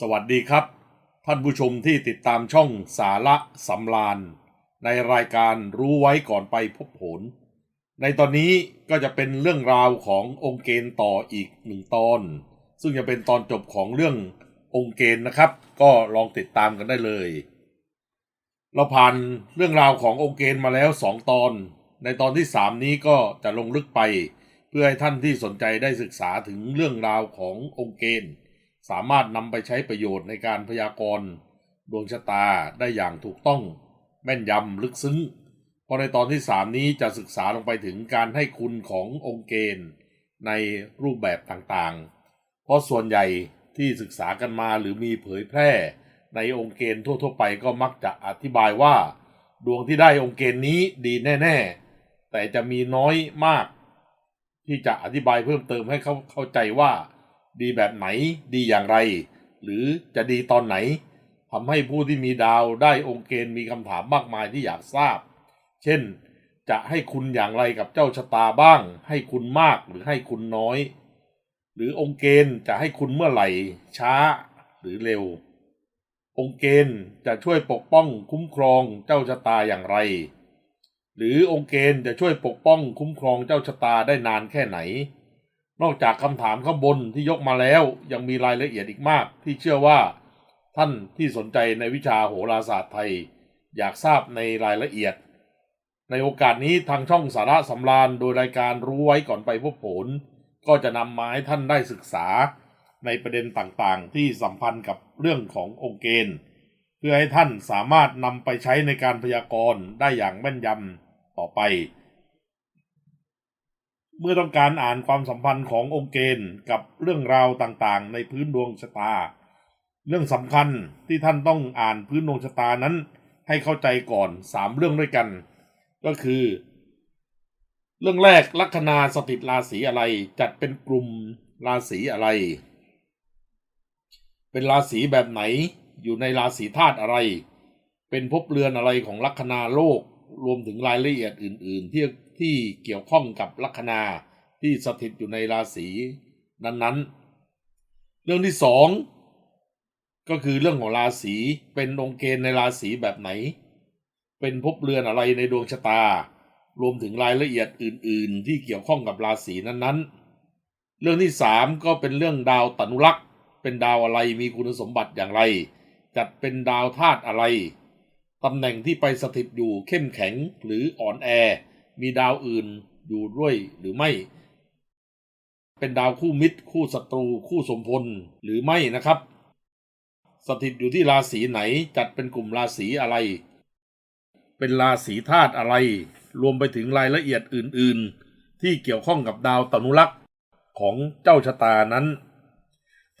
สวัสดีครับ ท่านผู้ชมที่ติดตามช่องสาระสำราน ในรายการรู้ไว้ก่อนไปพบผล ในตอนนี้ก็จะเป็นเรื่องราวขององค์เกณฑ์ต่ออีกหนึ่งตอน ซึ่งจะเป็นตอนจบของเรื่ององค์เกณฑ์นะครับ ก็ลองติดตามกันได้เลย เราผ่านเรื่องราวขององค์เกณฑ์มาแล้วสองตอน ในตอนที่สามนี้ก็จะลงลึกไป เพื่อให้ท่านที่สนใจได้ศึกษาถึงเรื่องราวขององค์เกณฑ์ สามารถนำไปใช้ประโยชน์ในการพยากรณ์ดวงชะตาได้อย่างถูกต้อง แม่นยำลึกซึ้ง เพราะในตอนที่ 3 นี้จะศึกษาลงไปถึงการให้คุณขององค์เกณฑ์ในรูปแบบต่างๆ เพราะส่วนใหญ่ที่ศึกษากันมาหรือมีเผยแพร่ ในองค์เกณฑ์ทั่ว ๆ ไปก็มักจะอธิบายว่า ดวงที่ได้องค์เกณฑ์นี้ดีแน่ ๆ แต่จะมีน้อยมาก ที่จะอธิบายเพิ่มเติมให้เขาเข้าใจว่า ดีแบบไหนดีอย่างไร หรือจะดีตอนไหนทำให้ผู้ที่มีดาวได้องค์เกณฑ์มีคำถามมากมายที่อยากทราบ เช่น จะให้คุณอย่างไรกับเจ้าชะตาบ้าง ให้คุณมากหรือให้คุณน้อย หรือองค์เกณฑ์จะให้คุณเมื่อไหร่ ช้าหรือเร็ว องค์เกณฑ์จะช่วยปกป้องคุ้มครองเจ้าชะตาอย่างไร หรือองค์เกณฑ์จะช่วยปกป้องคุ้มครองเจ้าชะตาได้นานแค่ไหน นอกจากคำถามข้างบนที่ยกมาแล้ว ยังมีรายละเอียดอีกมาก ที่เชื่อว่า ท่านที่สนใจในวิชาโหราศาสตร์ไทย อยากทราบในรายละเอียด ในโอกาสนี้ทางช่องสาระสำราญโดยรายการรู้ไว้ก่อนไปพบผล ก็จะนำมาให้ท่านได้ศึกษา ในประเด็นต่างๆ ที่สัมพันธ์กับเรื่องขององค์เกณฑ์ เพื่อให้ท่านสามารถนำไปใช้ในการพยากรณ์ได้อย่างแม่นยำต่อไป เมื่อต้องการอ่านความสัมพันธ์ขององค์เกณฑ์กับเรื่องราวต่างๆ ในพื้นดวงชะตา เรื่องสำคัญที่ท่านต้องอ่านพื้นดวงชะตานั้น ให้เข้าใจก่อนสามเรื่องด้วยกัน ก็คือ เรื่องแรกลัคนาสถิตราศีอะไรจัดเป็นกลุ่มราศีอะไร เป็นราศีแบบไหนอยู่ในราศีธาตุอะไร เป็นภพเรือนอะไรของลัคนาโลก รวมถึงรายละเอียดอื่น ๆ ที่ที่เกี่ยวข้องกับลัคนาที่สถิตอยู่ในราศีนั้น ๆ เรื่องที่สองก็คือเรื่องของราศีเป็นองค์เกณฑ์ในราศีแบบไหน เป็นภพเรือนอะไรในดวงชะตา รวมถึงรายละเอียดอื่น ๆ ที่เกี่ยวข้องกับราศีนั้น ๆ เรื่องที่สามก็เป็นเรื่องดาวตนุรักษ์เป็นดาวอะไรมีคุณสมบัติอย่างไร จัดเป็นดาวธาตุอะไร ตำแหน่งที่ไปสถิตอยู่เข้มแข็งหรืออ่อนแอ มีดาวอื่นอยู่ด้วยหรือไม่ เป็นดาวคู่มิตร คู่ศัตรู คู่สมพลหรือไม่นะครับ สถิตอยู่ที่ราศีไหนจัดเป็นกลุ่มราศีอะไร เป็นราศีธาตุอะไร รวมไปถึงรายละเอียดอื่น ๆ ที่เกี่ยวข้องกับดาวตนุรักษ์ของเจ้าชะตานั้น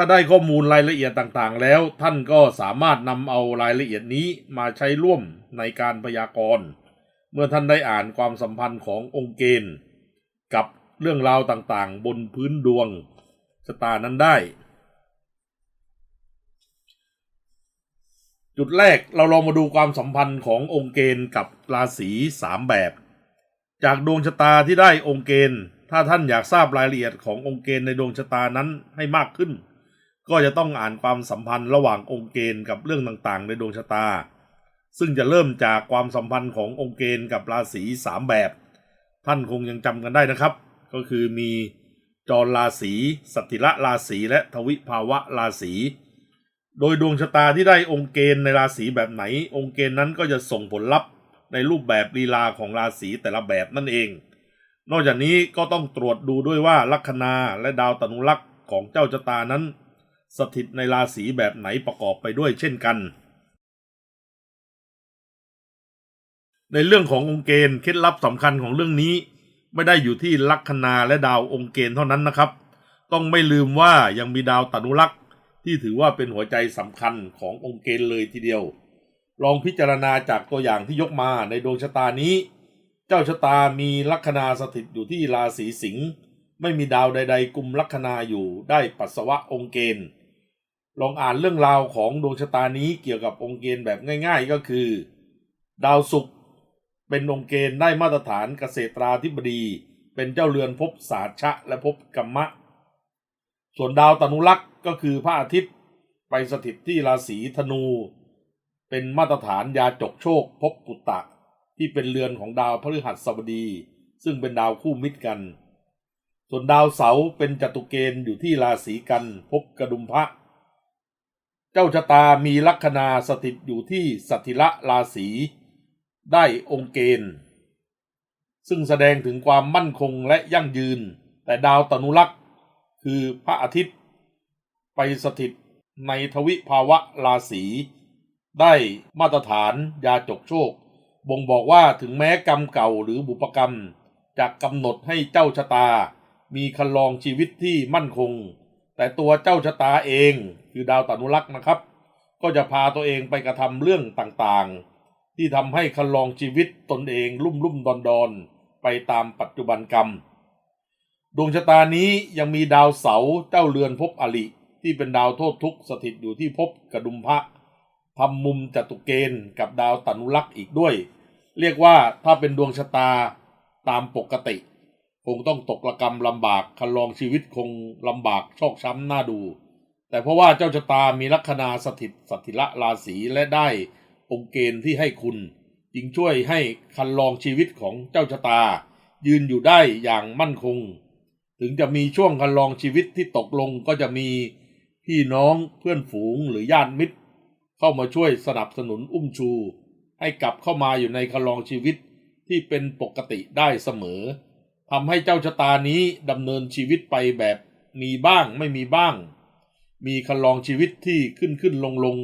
ถ้าได้ข้อมูลรายละเอียดต่างๆ แล้วท่านก็สามารถนำเอารายละเอียดนี้มาใช้ร่วมในการพยากรณ์ เมื่อท่านได้อ่านความสัมพันธ์ขององค์เกณฑ์ กับเรื่องราวต่างๆ บนพื้นดวงชะตานั้นได้ จุดแรกเราลองมาดูความสัมพันธ์ขององค์เกณฑ์กับราศีสามแบบ จากดวงชะตาที่ได้องค์เกณฑ์ ถ้าท่านอยากทราบรายละเอียดขององค์เกณฑ์ในดวงชะตานั้นให้มากขึ้น ก็จะต้องอ่านความสัมพันธ์ระหว่างองค์เกณฑ์กับเรื่องต่างๆ ในดวงชะตา ซึ่งจะเริ่มจากความสัมพันธ์ขององค์เกณฑ์กับราศีสามแบบ ท่านคงยังจำกันได้นะครับ ก็คือมีจรราศีสัตติละราศีและทวิภาวะราศีโดยดวงชะตาที่ได้องค์เกณฑ์ในราศีแบบไหน องค์เกณฑ์นั้นก็จะส่งผลลัพธ์ในรูปแบบลีลาของราศีแต่ละแบบนั่นเอง นอกจากนี้ก็ต้องตรวจดูด้วยว่าลัคนาและดาวตนุรักษ์ของเจ้าชะตานั้น สถิตในราศีแบบไหนประกอบไปด้วยเช่นกัน ในเรื่องขององค์เกณฑ์เคล็ดลับสำคัญของเรื่องนี้ ไม่ได้อยู่ที่ลัคนาและดาวองค์เกณฑ์เท่านั้นนะครับ ต้องไม่ลืมว่ายังมีดาวตนุรักษ์ที่ถือว่าเป็นหัวใจสำคัญขององค์เกณฑ์เลยทีเดียว ลองพิจารณาจากตัวอย่างที่ยกมาในดวงชะตานี้ เจ้าชะตามีลัคนาสถิตอยู่ที่ราศีสิงห์ไม่มีดาวใด ๆ กลุ่มลัคนาอยู่ได้ปัสสาวะองค์เกณฑ์ ลองอ่านเรื่องราวของดวงชะตานี้เกี่ยวกับองค์เกณฑ์แบบง่าย ๆ ก็คือ ดาวศุกร์เป็นองค์เกณฑ์ได้มาตรฐานเกษตราธิบดี เป็นเจ้าเรือนภพสาชะและภพกัมมะ ส่วนดาวตนุรักษ์ก็คือพระอาทิตย์ไปสถิตที่ราศีธนู เป็นมาตรฐานยาจกโชคภพปุตตะ ที่เป็นเรือนของดาวพฤหัสบดี ซึ่งเป็นดาวคู่มิตรกัน ส่วนดาวเสาร์เป็นจตุเกณฑ์อยู่ที่ราศีกันภพกระดุมพระ เจ้าชะตามีลัคนาสถิตอยู่ที่สัตถิละราศีได้องค์เกณฑ์ ซึ่งแสดงถึงความมั่นคงและยั่งยืน แต่ดาวตนุลักษ์คือพระอาทิตย์ ไปสถิตในทวิภาวะราศีได้มาตรฐานยาจกโชค บ่งบอกว่าถึงแม้กรรมเก่าหรือบุปกรรมจะกำหนดให้เจ้าชะตา มีคันลองชีวิตที่มั่นคง แต่ตัวเจ้าชะตาเองคือดาวตนุลักษ์นะครับ ก็จะพาตัวเองไปกระทำเรื่องต่างๆ ที่ทำให้คันลองชีวิตตนเองลุ่มลุ่มดอนดอนไปตามปัจจุบันกรรม ดวงชะตานี้ยังมีดาวเสาเจ้าเรือนภพอลิที่เป็นดาวโทษทุกข์สถิตอยู่ที่ภพกระดุมพระทำมุมจตุเกณฑ์กับดาวตนุลักษ์อีกด้วย เรียกว่าถ้าเป็นดวงชะตาตามปกติ คงต้องตกระกรรมลำบากคันลองชีวิตคงลำบากชอกช้ำหน้าดู แต่เพราะว่าเจ้าชะตามีลัคนาสถิตสถิละราศีและได้องค์เกณฑ์ที่ให้คุณ จึงช่วยให้คันลองชีวิตของเจ้าชะตา ยืนอยู่ได้อย่างมั่นคง ถึงจะมีช่วงคันลองชีวิตที่ตกลงก็จะมีพี่น้องเพื่อนฝูงหรือญาติมิตร เข้ามาช่วยสนับสนุนอุ้มชู ให้กลับเข้ามาอยู่ในคันลองชีวิตที่เป็นปกติได้เสมอ ทำให้เจ้าชะตานี้ดำเนินชีวิตไปแบบมีบ้างไม่มีบ้าง มีคันลองชีวิตที่ขึ้นขึ้นลงลง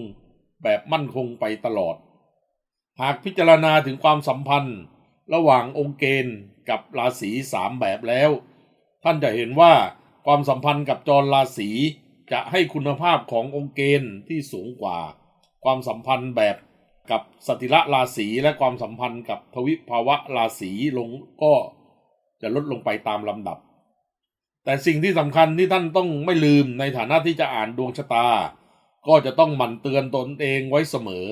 แบบมั่นคงไปตลอด หากพิจารณาถึงความสัมพันธ์ ระหว่างองค์เกณฑ์กับราศีสามแบบแล้ว ท่านจะเห็นว่าความสัมพันธ์กับจรราศีจะให้คุณภาพขององค์เกณฑ์ที่สูงกว่า ความสัมพันธ์แบบกับสติละราศีและความสัมพันธ์กับทวิภาวะราศีลงก็ จะลดลงไปตามลำดับ แต่สิ่งที่สำคัญที่ท่านต้องไม่ลืมในฐานะที่จะอ่านดวงชะตา ก็จะต้องหมั่นเตือนตนเองไว้เสมอ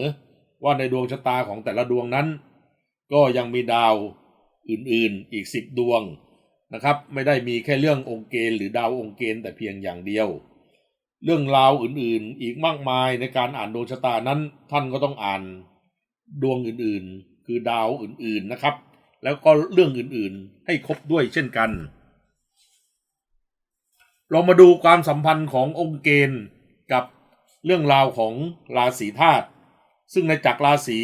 ว่าในดวงชะตาของแต่ละดวงนั้น ก็ยังมีดาวอื่นๆอีกสิบดวงนะครับ ไม่ได้มีแค่เรื่ององค์เกณฑ์หรือดาวองค์เกณฑ์แต่เพียงอย่างเดียว เรื่องราวอื่นๆ อีกมากมายในการอ่านดวงชะตานั้น ท่านก็ต้องอ่านดวงอื่นๆ คือดาวอื่นๆนะครับ แล้วก็เรื่องอื่นๆให้ครบด้วยเช่นกัน เรามาดูความสัมพันธ์ขององค์เกณฑ์กับเรื่องราวของราศีธาตุซึ่งในจักรราศี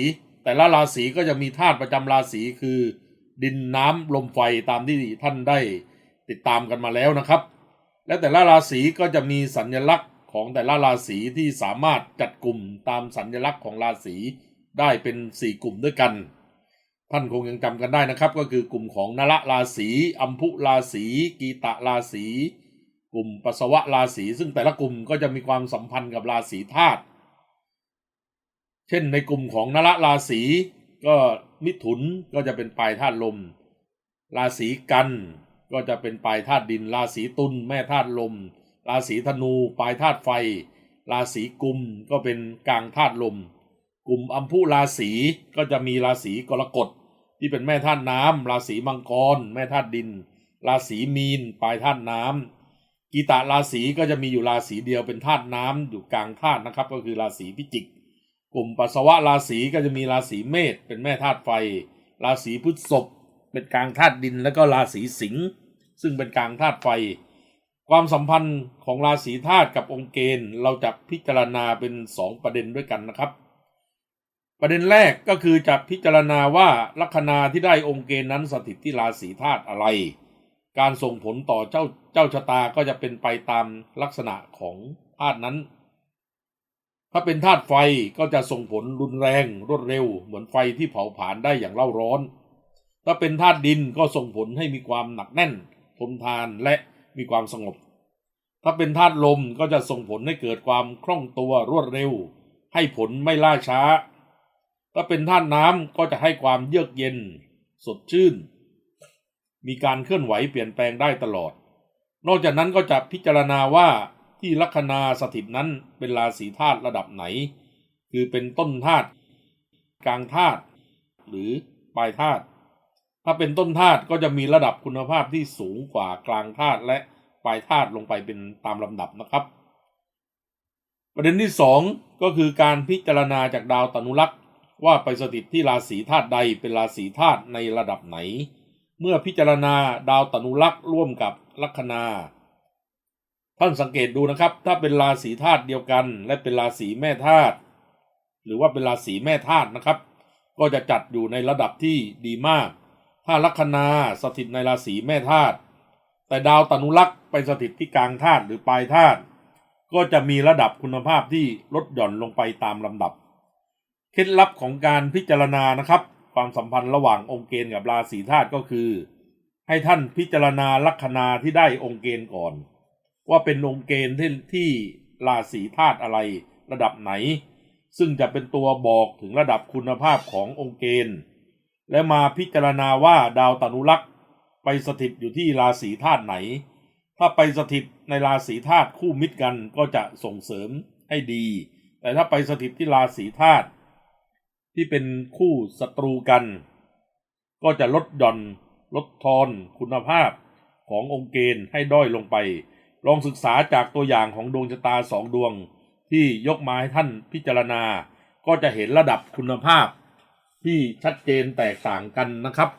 แต่ละราศีก็จะมีธาตุประจำราศีคือ ดินน้ำลมไฟตามที่ท่านได้ติดตามกันมาแล้วนะครับ และแต่ละราศีก็จะมีสัญลักษณ์ของแต่ละราศีที่สามารถจัดกลุ่มตามสัญลักษณ์ของราศีได้เป็นสี่กลุ่มด้วยกัน ท่านคงยังจำกันได้นะครับ ก็คือกลุ่มของนละราศีอัมพุราศีกีตะราศีกลุ่มปัสวะราศีซึ่งแต่ละกลุ่มก็จะมีความสัมพันธ์กับราศีธาตุเช่นในกลุ่มของนละราศีก็มิถุนก็จะเป็นปลายธาตุลม ราศีกันก็จะเป็นปลายธาตุดิน ราศีตุลแม่ธาตุลม ราศีธนูปลายธาตุไฟ ราศีกุมก็เป็นกลางธาตุลม กลุ่มอัมพุราศีก็จะมีราศีกรกฎ ที่เป็นแม่ธาตุน้ำราศีมังกร แม่ธาตุดิน ราศีมีน ปลายธาตุน้ำกีตาราศีก็จะมีอยู่ราศีเดียวเป็นธาตุน้ำอยู่กลางธาตุนะครับ ก็คือราศีพิจิก กลุ่มปัสสาวะราศีก็จะมีราศีเมษเป็นแม่ธาตุไฟ ราศีพฤษภเป็นกลางธาตุดิน แล้วก็ราศีสิงห์ซึ่งเป็นกลางธาตุไฟ ความสัมพันธ์ของราศีธาตุกับองค์เกณฑ์ เราจะพิจารณาเป็นสองประเด็นด้วยกันนะครับ ประเด็นแรกก็คือจะพิจารณาว่าลัคนาที่ได้องค์เกณฑ์นั้นสถิตที่ราศีธาตุอะไร การส่งผลต่อเจ้าเจ้าชะตาก็จะเป็นไปตามลักษณะของธาตุนั้น ถ้าเป็นธาตุไฟก็จะส่งผลรุนแรงรวดเร็ว เหมือนไฟที่เผาผลาญได้อย่างเล่าร้อน ถ้าเป็นธาตุดินก็ส่งผลให้มีความหนักแน่น ทนทานและมีความสงบ ถ้าเป็นธาตุลมก็จะส่งผลให้เกิดความคล่องตัวรวดเร็ว ให้ผลไม่ล่าช้า ถ้าเป็นธาตุน้ำก็จะให้ความเยือกเย็น สดชื่น มีการเคลื่อนไหวเปลี่ยนแปลงได้ตลอด นอกจากนั้นก็จะพิจารณาว่าที่ลัคนาสถิตนั้นเป็นราศีธาตุระดับไหน คือเป็นต้นธาตุกลางธาตุหรือปลายธาตุถ้าเป็นต้นธาตุก็จะมีระดับคุณภาพที่สูงกว่ากลางธาตุและปลายธาตุลงไปเป็นตามลำดับนะครับ ประเด็นที่สองก็คือการพิจารณาจากดาวตนุรักษ์ ว่าไปสถิตที่ราศีธาตุใดเป็นราศีธาตุในระดับไหน เมื่อพิจารณาดาวตนุรักษ์ร่วมกับลัคนาท่านสังเกตดูนะครับ ถ้าเป็นราศีธาตุเดียวกัน และเป็นราศีแม่ธาตุหรือว่าเป็นราศีแม่ธาตุนะครับ ก็จะจัดอยู่ในระดับที่ดีมาก ถ้าลัคนาสถิตในราศีแม่ธาตุแต่ดาวตนุรักษ์ไปสถิตที่กลางธาตุหรือปลายธาตุก็จะมีระดับคุณภาพที่ลดหย่อนลงไปตามลำดับ เคล็ดลับของการพิจารณานะครับ ความสัมพันธ์ระหว่างองค์เกณฑ์กับราศีธาตุก็คือ ให้ท่านพิจารณาลัคนาที่ได้องค์เกณฑ์ก่อน ว่าเป็นองค์เกณฑ์ที่ที่ราศีธาตุอะไรระดับไหน ซึ่งจะเป็นตัวบอกถึงระดับคุณภาพขององค์เกณฑ์ และมาพิจารณาว่าดาวตนุรักษ์ไปสถิตอยู่ที่ราศีธาตุไหน ถ้าไปสถิตในราศีธาตุคู่มิตรกันก็จะส่งเสริมให้ดี แต่ถ้าไปสถิตที่ราศีธาตุ ที่เป็นคู่ศัตรูกัน ก็จะลดหย่อนลดทอนคุณภาพขององค์เกณฑ์ให้ด้อยลงไป ลองศึกษาจากตัวอย่างของดวงชะตาสองดวง ที่ยกมาให้ท่านพิจารณา ก็จะเห็นระดับคุณภาพ ที่ชัดเจนแตกต่างกันนะครับ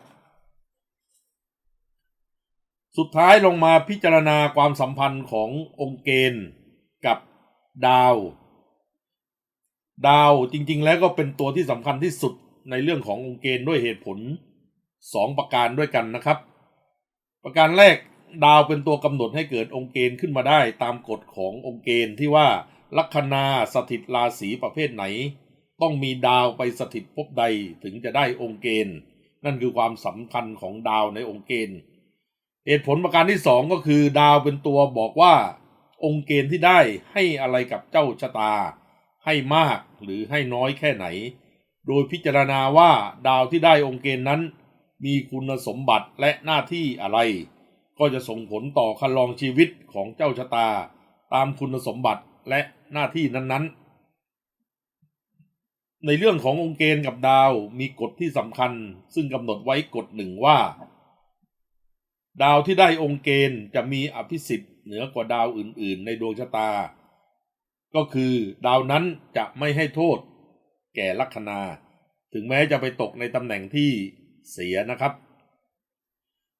สุดท้ายลงมาพิจารณาความสัมพันธ์ขององค์เกณฑ์กับดาว ดาวจริง ๆ แล้วก็เป็นตัวที่สำคัญที่สุดในเรื่องขององค์เกณฑ์ด้วยเหตุผลสองประการด้วยกันนะครับ ประการแรกดาวเป็นตัวกำหนดให้เกิดองค์เกณฑ์ขึ้นมาได้ ตามกฎขององค์เกณฑ์ที่ว่าลัคนาสถิตราศีประเภทไหน ต้องมีดาวไปสถิตภพใดถึงจะได้องค์เกณฑ์ นั่นคือความสำคัญของดาวในองค์เกณฑ์เหตุผลประการที่สองก็คือ ดาวเป็นตัวบอกว่า องค์เกณฑ์ที่ได้ให้อะไรกับเจ้าชะตา ให้มากหรือให้น้อยแค่ไหน โดยพิจารณาว่าดาวที่ได้องค์เกณฑ์นั้น มีคุณสมบัติและหน้าที่อะไร ก็จะส่งผลต่อคันลองชีวิตของเจ้าชะตา ตามคุณสมบัติและหน้าที่นั้นๆ ในเรื่องขององค์เกณฑ์กับดาวมีกฎที่สำคัญ ซึ่งกำหนดไว้กฎหนึ่งว่า ดาวที่ได้องค์เกณฑ์จะมีอภิสิทธิ์เหนือกว่าดาวอื่นๆ ในดวงชะตา ก็คือดาวนั้นจะไม่ให้โทษ แก่ลัคนา ถึงแม้จะไปตกในตำแหน่งที่เสียนะครับ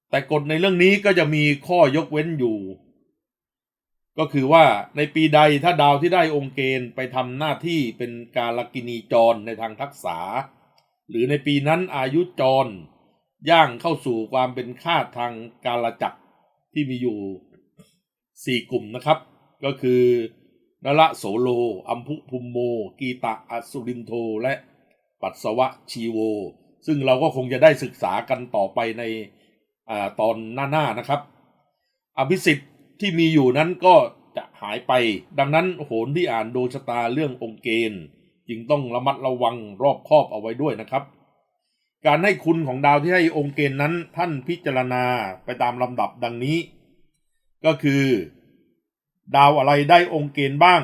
แต่กฎในเรื่องนี้ก็จะมีข้อยกเว้นอยู่ ก็คือว่าในปีใดถ้าดาวที่ได้องค์เกณฑ์ไปทำหน้าที่เป็นกาลกินีจรในทางทักษะหรือในปีนั้นอายุจรย่างเข้าสู่ความเป็นคาทางกาลจักรที่มีอยู่สี่กลุ่มนะครับ ก็คือ นละโสโล อัมพุพุมโม กีตะอสุรินโท และปัสสวะชีโว ซึ่งเราก็คงจะได้ศึกษากันต่อไปในอตอนหน้าๆนะครับ อภิสิทธิ์ที่มีอยู่นั้นก็จะหายไป ดังนั้นโหนที่อ่านดวงชะตาเรื่ององค์เกณฑ์จึงต้องระมัดระวังรอบคอบเอาไว้ด้วยนะครับ การให้คุณของดาวที่ให้องค์เกณฑ์นั้นท่านพิจารณาไปตามลำดับดังนี้ ก็คือ ดาวอะไรได้องค์เกณฑ์บ้าง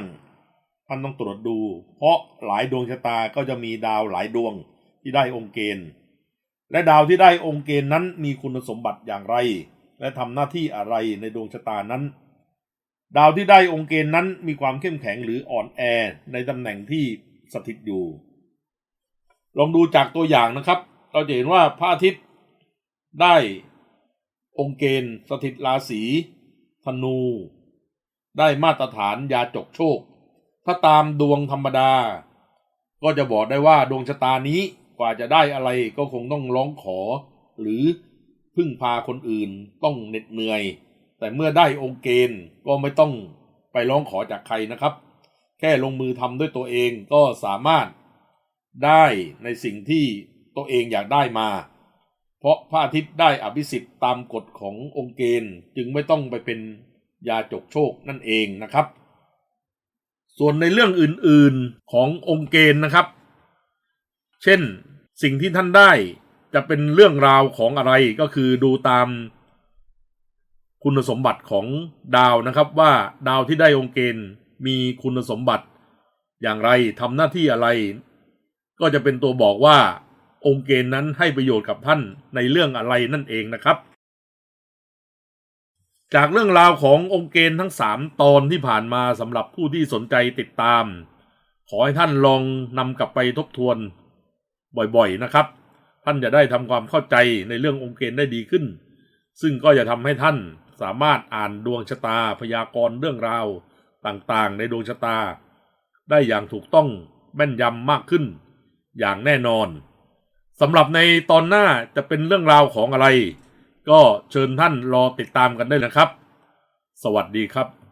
ท่านต้องตรวจดู เพราะหลายดวงชะตาก็จะมีดาวหลายดวงที่ได้องค์เกณฑ์ และดาวที่ได้องค์เกณฑ์นั้นมีคุณสมบัติอย่างไร และทำหน้าที่อะไรในดวงชะตานั้น ดาวที่ได้องค์เกณฑ์นั้นมีความเข้มแข็งหรืออ่อนแอในตำแหน่งที่สถิตอยู่ ลองดูจากตัวอย่างนะครับ เราจะเห็นว่าพระอาทิตย์ได้องค์เกณฑ์สถิตราศีธนู ได้มาตรฐานยาจกโชค ถ้าตามดวงธรรมดา ก็จะบอกได้ว่าดวงชะตานี้กว่าจะได้อะไรก็คงต้องร้องขอ หรือพึ่งพาคนอื่นต้องเหน็ดเหนื่อย แต่เมื่อได้องค์เกณฑ์ก็ไม่ต้องไปร้องขอจากใครนะครับ แค่ลงมือทำด้วยตัวเองก็สามารถได้ในสิ่งที่ตัวเองอยากได้มา เพราะพระอาทิตย์ได้อภิสิทธิ์ตามกฎขององค์เกณฑ์จึงไม่ต้องไปเป็น ยาจกโชคนั่นเองนะครับ ส่วนในเรื่องอื่นๆขององค์เกณฑ์นะครับ เช่นสิ่งที่ท่านได้จะเป็นเรื่องราวของอะไรก็คือดูตามคุณสมบัติของดาวนะครับว่าดาวที่ได้องค์เกณฑ์มีคุณสมบัติอย่างไรทำหน้าที่อะไร ก็จะเป็นตัวบอกว่าองค์เกณฑ์นั้นให้ประโยชน์กับท่านในเรื่องอะไรนั่นเองนะครับ จากเรื่องราวขององค์เกณฑ์ทั้งสามตอนที่ผ่านมาสำหรับผู้ที่สนใจติดตาม ขอให้ท่านลองนำกลับไปทบทวนบ่อยๆนะครับ ท่านจะได้ทำความเข้าใจในเรื่ององค์เกณฑ์ได้ดีขึ้น ซึ่งก็จะทำให้ท่านสามารถอ่านดวงชะตาพยากรณ์เรื่องราวต่างๆ ในดวงชะตา ได้อย่างถูกต้องแม่นยำมากขึ้น อย่างแน่นอนสำหรับในตอนหน้าจะเป็นเรื่องราวของอะไร ก็เชิญท่านรอติดตามกันได้นะครับ สวัสดีครับ